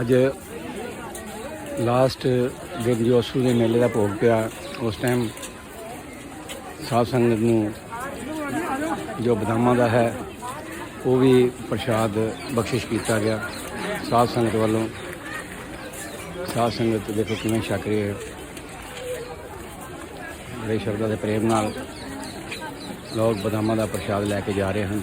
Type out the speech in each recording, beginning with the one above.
ਅੱਜ ਲਾਸਟ ਦਿਨ ਜੋ ਅਸੂ ਦੇ ਮੇਲੇ ਦਾ ਭੋਗ ਪਿਆ। ਉਸ ਟਾਈਮ ਸਾਧ ਸੰਗਤ ਨੂੰ ਜੋ ਬਦਾਮਾਂ ਦਾ ਹੈ, ਉਹ ਵੀ ਪ੍ਰਸ਼ਾਦ ਬਖਸ਼ਿਸ਼ ਕੀਤਾ ਗਿਆ। ਸਾਧ ਸੰਗਤ ਵੱਲੋਂ, ਸਾਧ ਸੰਗਤ ਦੇਖੋ ਕਿਵੇਂ ਛਕ ਰਹੀ ਹੈ। ਬੜੇ ਸ਼ਰਧਾ ਦੇ ਪ੍ਰੇਮ ਨਾਲ ਲੋਕ ਬਦਾਮਾਂ ਦਾ ਪ੍ਰਸ਼ਾਦ ਲੈ ਕੇ ਜਾ ਰਹੇ ਹਨ।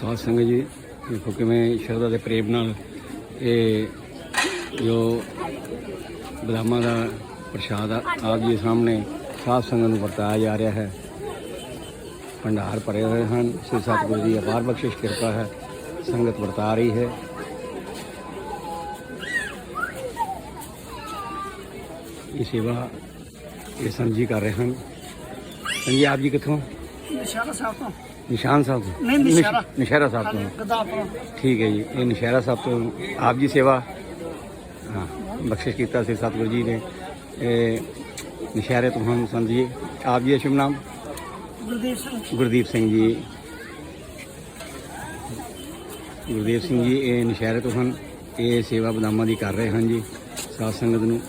ਸਾਧ ਸੰਗਤ ਜੀ, ਦੇਖੋ ਕਿਵੇਂ ਸ਼ਰਧਾ ਦੇ ਪ੍ਰੇਮ ਨਾਲ ਇਹ ਜੋ ਬਦਾਮਾਂ ਦਾ ਪ੍ਰਸ਼ਾਦ ਆਪ ਜੀ ਦੇ ਸਾਹਮਣੇ ਸਾਧ ਸੰਗਤ ਨੂੰ ਵਰਤਾਇਆ ਜਾ ਰਿਹਾ ਹੈ। ਭੰਡਾਰ ਭਰੇ ਹੋਏ ਹਨ, ਸ੍ਰੀ ਸਤਿਗੁਰੂ ਦੀ ਅਪਾਰ ਬਖਸ਼ਿਸ਼, ਕਿਰਪਾ ਹੈ, ਸੰਗਤ ਵਰਤਾ ਰਹੀ ਹੈ। ਇਹ ਸੇਵਾ ਇਹ ਸੰਜੀ ਕਰ ਰਹੇ ਹਨ। ਸੰਜੀ ਆਪ ਜੀ ਕਿੱਥੋਂ? ਨਿਸ਼ਾਨਾ ਸਾਹਿਬ ਤੋਂ। ਨਿਸ਼ਾਨ ਸਾਹਿਬ ਤੋਂ? ਨਹੀਂ, ਨਸ਼ਹਿਰਾ। ਨਿਸ਼- ਨਸ਼ਹਿਰਾ ਸਾਹਿਬ ਤੋਂ। ਗਦਾਪੁਰ ਠੀਕ ਹੈ ਜੀ। ਇਹ ਨਸ਼ਹਿਰਾ ਸਾਹਿਬ ਤੋਂ ਆਪ ਜੀ ਸੇਵਾ ਹਾਂ ਬਖਸ਼ਿਸ਼ ਕੀਤਾ ਸੀ ਸਤਿਗੁਰੂ ਜੀ ਨੇ। ਇਹ ਨਸ਼ਹਿਰੇ ਤੋਂ ਹਨ ਸੰਤ ਜੀ ਆਪ ਜੀ ਦਾ ਸ਼ੁਭ ਨਾਮ? ਗੁਰਦੀਪ ਸਿੰਘ। ਗੁਰਦੀਪ ਸਿੰਘ ਜੀ। ਗੁਰਦੀਪ ਸਿੰਘ ਜੀ ਇਹ ਨਸ਼ਹਿਰੇ ਤੋਂ ਹਨ ਇਹ ਸੇਵਾ ਬਦਾਮਾਂ ਦੀ ਕਰ ਰਹੇ ਹਨ ਜੀ। ਸਾਧ ਸੰਗਤ ਨੂੰ